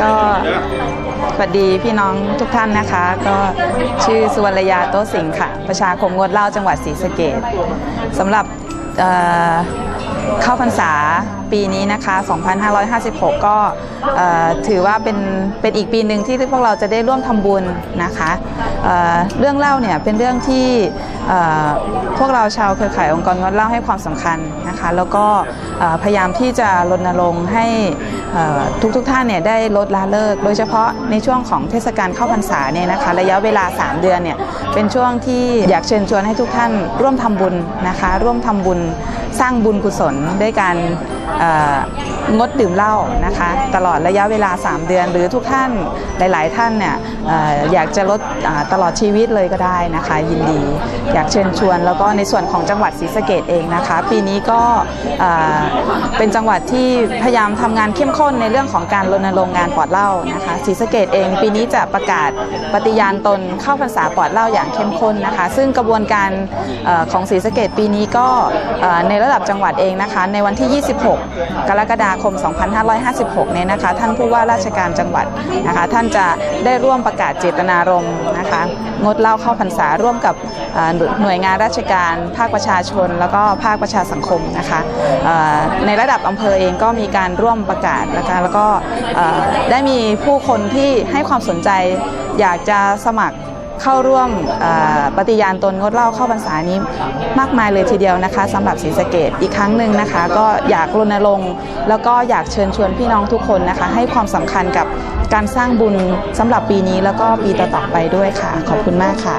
ก็สวัสดีพี่น้องทุกท่านนะคะ ก็ชื่อสุวรรณยาโตสิงห์ค่ะ ประชาคมงดเหล้าจังหวัดศรีสะเกดสำหรับเเข้าพรรษาปีนี้นะคะ 2556 ก็ถือว่าเป็นเป็นอีกปีหนึ่งที่พวกเราจะได้ร่วมทำบุญนะคะเเรื่องเล่าเนี่ยเป็นเรื่องที่พวกเราชาวเครือข่ายองค์กรงดเหล้าให้ความสำคัญนะคะ แล้วก็พยายามที่จะรณรงค์ให้ ทุกๆท่านเนี่ยได้ลดละเลิก โดยเฉพาะในช่วงของเทศกาลเข้าพรรษาเนี่ยนะคะ ระยะเวลา 3 เดือนเนี่ยเป็นช่วงที่อยากเชิญชวนให้ทุกท่านร่วมทำบุญนะคะ ร่วมทำบุญ สร้างบุญกุศลด้วยการงดดื่มเหล้านะคะตลอดระยะเวลา 3 เดือน หรือทุกท่านหลาย ๆ ท่านเนี่ยออยากจะลดตลอดชีวิตเลยก็ได้นะคะ ยินดีอยากเชิญชวน แล้วก็ในส่วนของจังหวัดศรีสะเกดเองนะคะ ปีนี้ก็เป็นจังหวัดที่พยายามทำงานเข้มข้นในเรื่องของการรณรงค์งานปลอดเหล้านะคะศรีสะเกดเอง ปีนี้จะประกาศปฏิญาณตนเข้าพรรษาปลอดเหล้าอย่างเข้มข้นนะคะ ซึ่งกระบวนการอของศรีสะเกดปีนี้ก็เอ่อในระดับจังหวัดเองนะคะ ในวันที่ 26 กรกฎาคม 2556 เนี่ยนะคะ ท่านผู้ว่าราชการจังหวัดนะคะ ท่านจะได้ร่วมประกาศเจตนารมณ์นะคะ งดเหล้าเข้าพรรษาร่วมกับหน่วยงานราชการ ภาคประชาชน แล้วก็ภาคประชาสังคมนะคะในระดับอำเภอเองก็มีการร่วมประกาศนะคะแล้วก็ได้มีผู้คนที่ให้ความสนใจอยากจะสมัคร เข้าร่วมปฏิญาณตนงดเหล้าเข้าพรรษานี้มากมายเลยทีเดียวนะคะสำหรับศรีสะเกดอีกครั้งหนึ่งนะคะ ก็อยากรณรงค์แล้วก็อยากเชิญชวนพี่น้องทุกคนนะคะ ให้ความสำคัญกับการสร้างบุญสำหรับปีนี้แล้วก็ปีต่อๆไปด้วยค่ะ ขอบคุณมากค่ะ